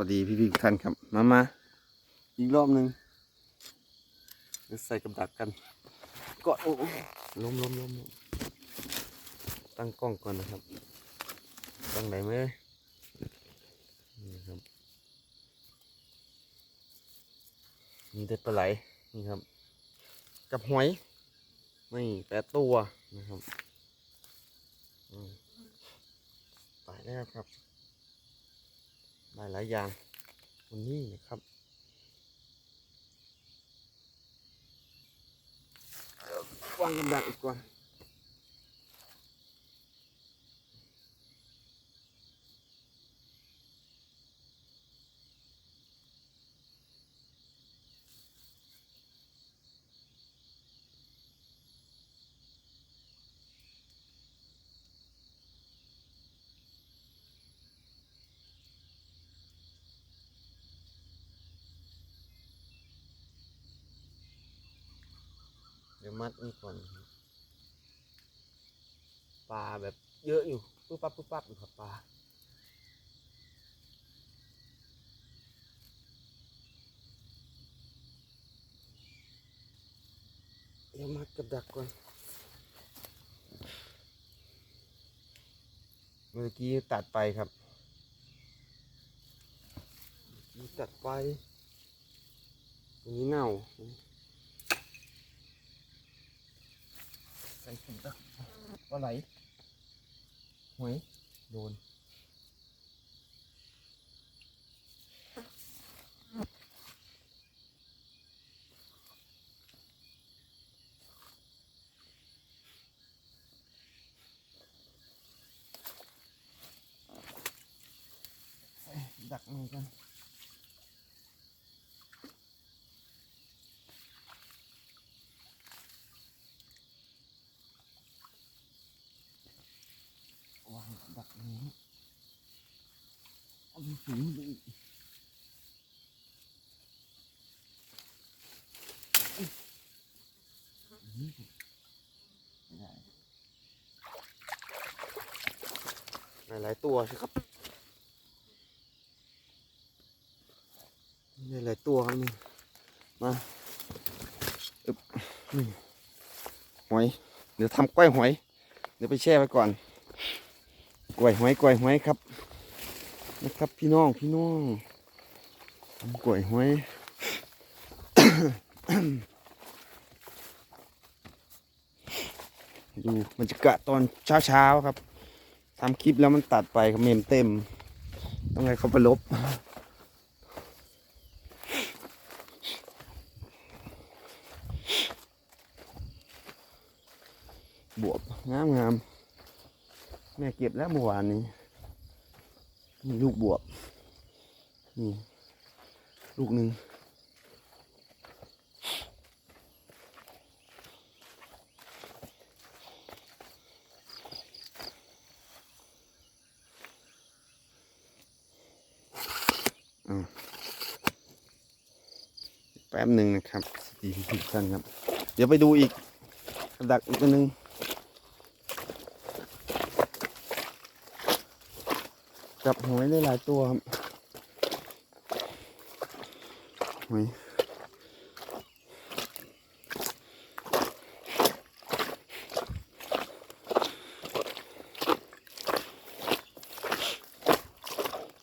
วัสดีพี่พี่ๆทุกท่านครับ มามาอีกรอบหนึ่งเดี๋ยวใส่กับดักกันกอ้โอ้ล้มล้มล้มตั้งกล้องก่อนนะครับ ตั้งไหนไหมนี่ครับมีแต่ปลาไหล นี่ครับ กับหอยนี่แปดตัวนะครับตายแล้วครับ ได้หลายอย่างวันนี้นะครับวางกำดักอีกก่อน มัดนี่ก่อนครับปลาแบบเยอะอยู่ปุ๊บปั๊บปุ๊บปั๊บอยู่ครับปลาเดี๋ยวมัดกับดักก่อนเมื่อกี้ตัดไปครับตัดไปตรงนี้เน่า ส่ถุงตะปลาไหลหอยโดนดักมือกันวางดักนี้ เอาไปอีกหลายตัวใช่ครับหลายตัวครับนี่ มาอึบนี่หอย เดี๋ยวทำกล้วยหอย เดี๋ยวไปแช่ไว้ก่อนกล้วยหอยกล้วยหอยครับ นะครับพี่น้องพี่น้องทำกล้วยห้อยดูบรรยากาศตอนเช้าๆครับทำคลิปแล้วมันตัดไปครับเมมเต็ม ต้องให้เขาไปลบ บวบงามงามๆแม่เก็บแล้วเมื่อวานนี้ นี่ลูกบวบนี่ลูกหนึ่งอ้าวแป๊บหนึ่งนะครับดีทุกท่านครับ เดี๋ยวไปดูอีกกระดักอีกอันหนึ่ง จับหอยได้หลายตัวครับหอย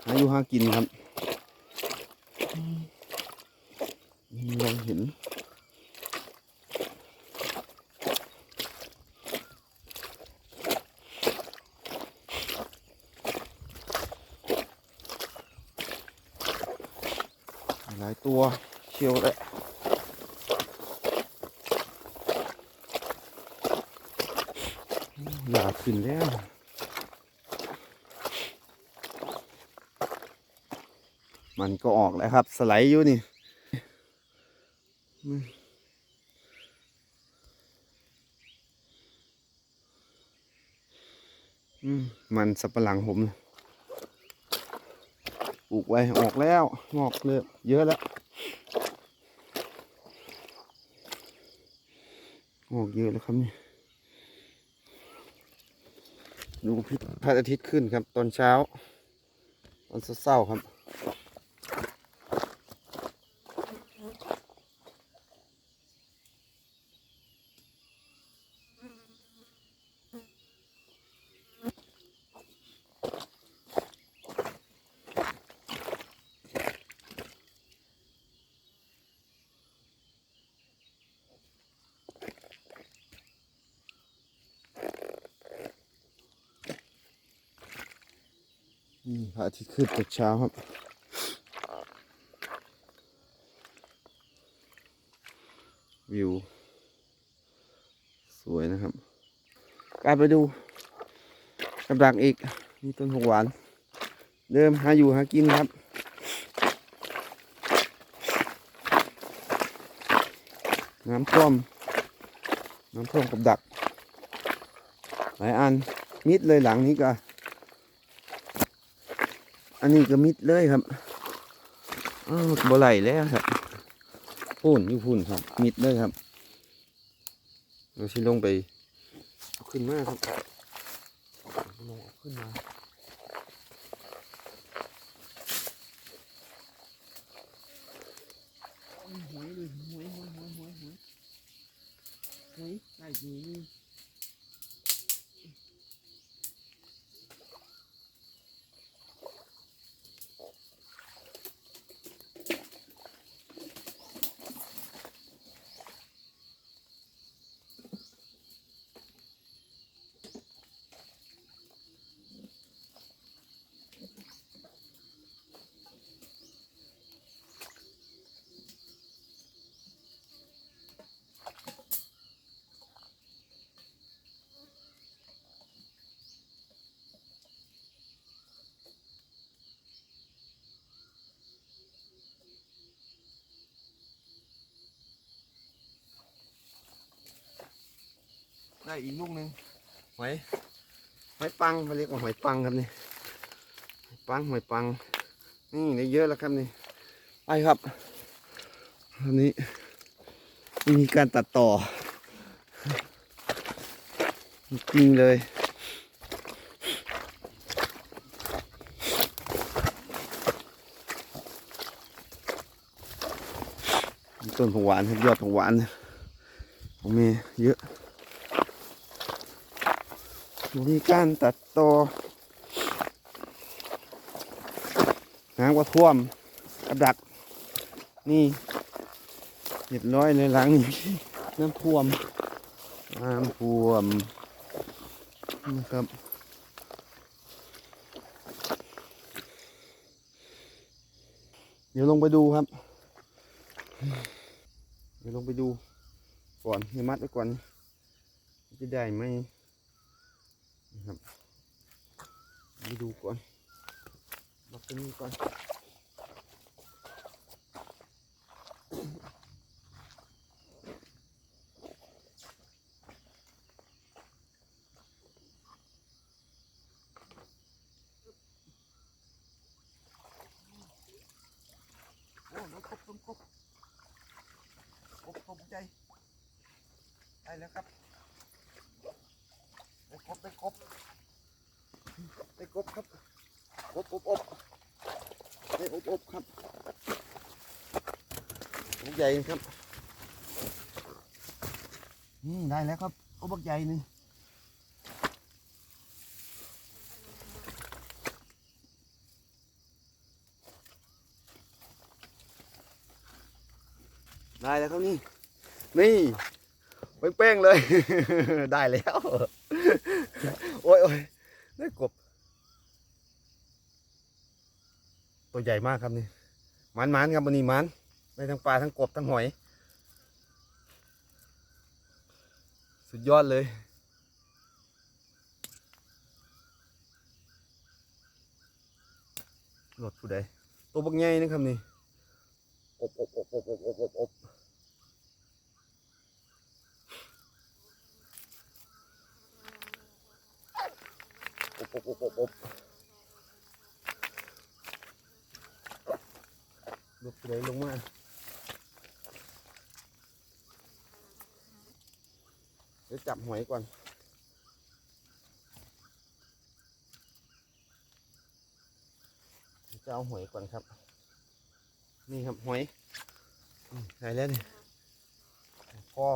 หาอยู่หากินครับมองเห็น หลายตัวเชียวเลยอยากขึ้นแล้วมันก็ออกแล้วครับ สไลด์อยู่นี่ มันสับปะหลังผมนะ ปลูกไว้ออกแล้วงอกเลยเยอะแล้วงอกเยอะแล้วครับนี่ดูพระอาทิตย์ขึ้นครับ ตอนเช้า ตอนเช้าครับ พระอาทิตย์ขึ้นแต่เช้าครับ วิว สวยนะครับกลายไปดูกับดักอีกนี่ต้นหกหวาน เดิมหาอยู่หากินครับน้ำท่วม น้ำท่วมกับดัก หลายอัน มิดเลยหลังนี้ก็ อันนี้ก็มิดเลยครับอ้าวบ่ไหลแล้วครับพุ่นอยู่พุ่นครับ มิดเลยครับเราชิลงไปขึ้นมาครับลงขึ้นมาหวยเลยหวยหวยหวยหวยหวยหวยใส่ดีนี่ ได้อีกลูกหนึ่งหอยหอยปังเขาเรียกว่าหอยปังครับนี่หอยปังหอยปัง นี่ได้เยอะแล้วครับนี่ไปครับอันนี้ไม่มีการตัดต่อจริงเลยมีต้นผักหวานครับยอดผักหวานของเมย์เยอะ มีการตัดต่อน้ำก็ท่วมกับดัก นี่เรียบร้อยเลยหลังนี้น้ำท่วมน้ำท่วมนะครับเดี๋ยวลงไปดูครับ เดี๋ยวลงไปดูก่อนให้มัดไว้ก่อน จะได้ไหม นะครับไปดูก่อนล็อกตรงนี้ก่อนโอ้น้องกบน้องกบใจ ได้แล้วครับ กบได้กบได้กบครับอบอบอบได้อบอบครับลูกใหญ่ครับนี่ได้แล้วครับอบบักใหญ่หนึ่งได้แล้วครับนี่ นี่เป้งๆเลย ได้แล้ว โอ้ยโอ้ยได้กบ ตัวใหญ่มากครับนี่มันมันครับวันนี้มันได้ทั้งปลาทั้งกบทั้งหอย สุดยอดเลยหลดผู้ใดตัวบักใหญ่นะครับนี่อบอบอบอบอบอบอบ อบอบอบอบอบอบหลดผู้ใดลงมาเดี๋ยวจับหอยก่อนจะเอาหอยก่อนครับ นี่ครับหอยใส่แล้วนี่พ่อ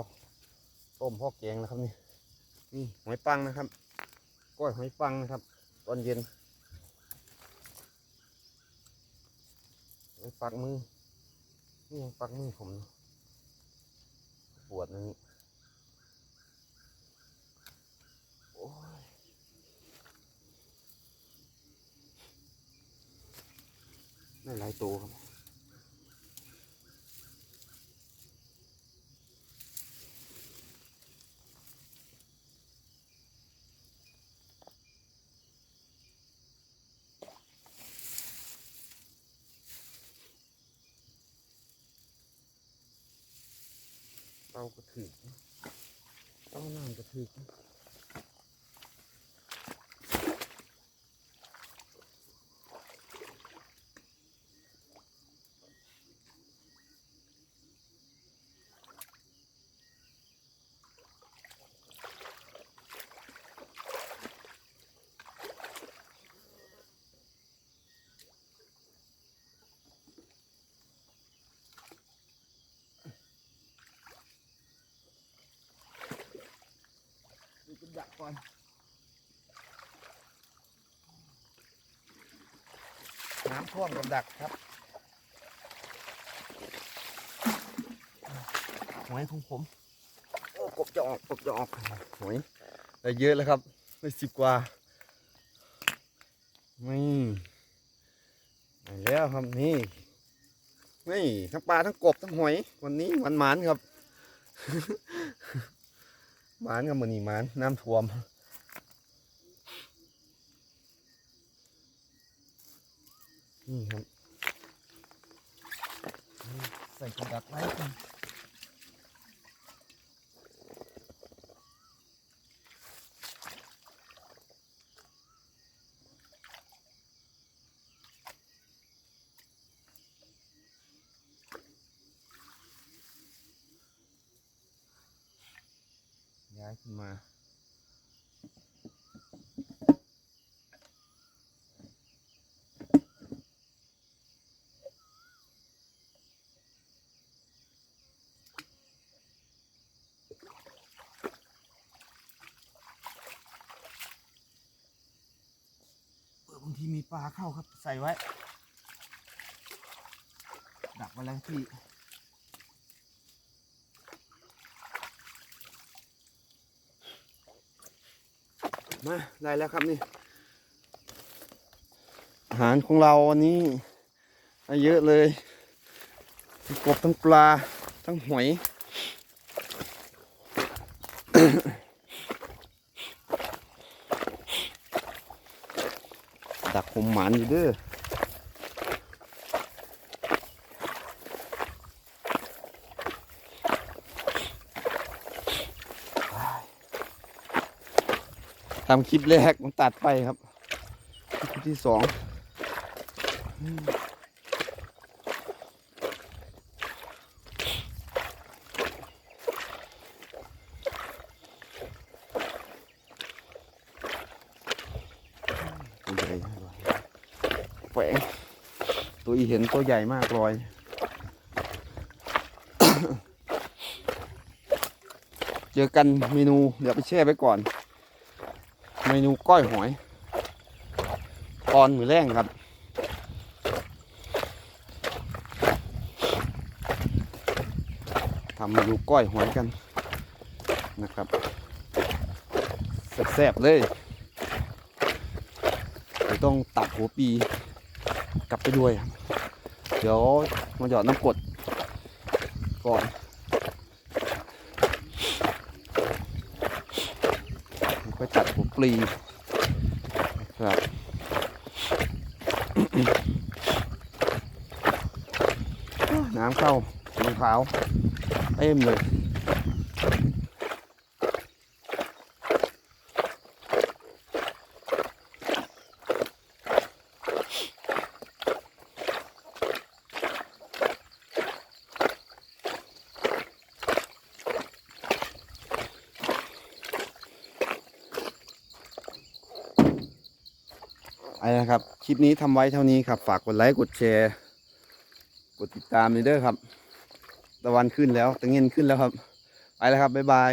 ต้มพ่อแกงนะครับนี่นี่หอยปังนะครับ ก้อยหอยปังนะครับ ตอนเย็นปักมือนี่ยังปักมือผม ปวดนะนี่โอ้ยได้หลายตัวครับาก็ถือเต้าน้ำกระถือ ดูกระดักก่อนน้ำท่วมกับดักครับหอยของผมโอ้กบจะออกกบจะออกหอยได้เยอะแล้วครับได้สิบกว่านี่ได้แล้วครับนี่นี่ทั้งปลาทั้งกบทั้งหอย วันนี้วันหมานครับ หมานกับมือนี่หมานน้ำท่วมนี่ครับใส่กระดาษไว้ายขึ้นมา เออบางทีมีปลาเข้าครับใส่ไว้ ดักไว้แล้วที่ มาได้แล้วครับนี่ อาหารของเราวันนี้เยอะเลยทั้งกบทั้งปลาทั้งหอยดักหมหมานอยู่เด้อ ทำคลิปแรกมันตัดไปครับ คลิปที่สองตัวใหญ่แฝงตัวอีเห็นตัวใหญ่มากลอยเจอกันเมนูเดี๋ยวไปแช่ไว้ก่อน เมนูก้อยหอย ตอนมือแรงครับ ทำเมนูก้อยหอยกันนะครับแซ่บๆเลยต้องตัดหัวปีกลับไปด้วย เดี๋ยวมาหยอดน้ำกดก่อน ไปจัดหัวปลีครับน้ำเข้ารองเท้าเต็มเลย นะครับ คลิปนี้ทำไว้เท่านี้ครับ ฝากกดไลค์กดแชร์ กดติดตามเลยเด้อครับ ตะวันขึ้นแล้วตะเงินขึ้นแล้วครับ ไปแล้วครับ บ๊ายบาย